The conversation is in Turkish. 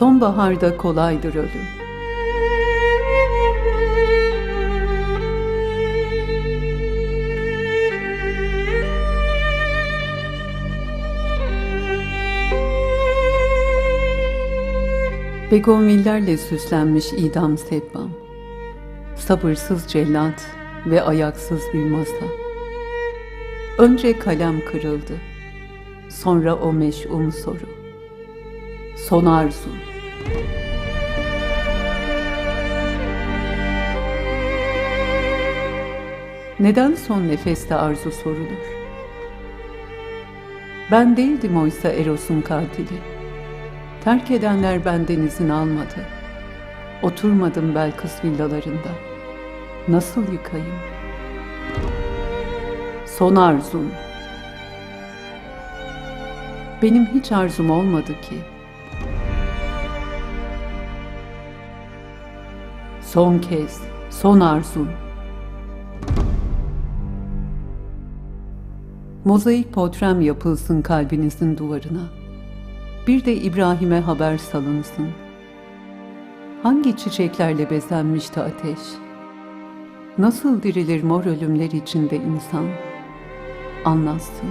Sonbaharda kolaydır ölüm. Begonvillerle süslenmiş idam sehpam. Sabırsız cellat ve ayaksız bir masa. Önce kalem kırıldı. Sonra o meş'um soru. Son arzum. Neden son nefeste arzu sorulur? Ben değildim oysa Eros'un katili. Terk edenler benden izin almadı. Oturmadım Belkıs villalarında. Nasıl yıkayım? Son arzum. Benim hiç arzum olmadı ki. Son kez, son arzum. Mozaik portrem yapılsın kalbinizin duvarına. Bir de İbrahim'e haber salınsın. Hangi çiçeklerle bezenmişti ateş? Nasıl dirilir mor ölümler içinde insan? Anlatsın.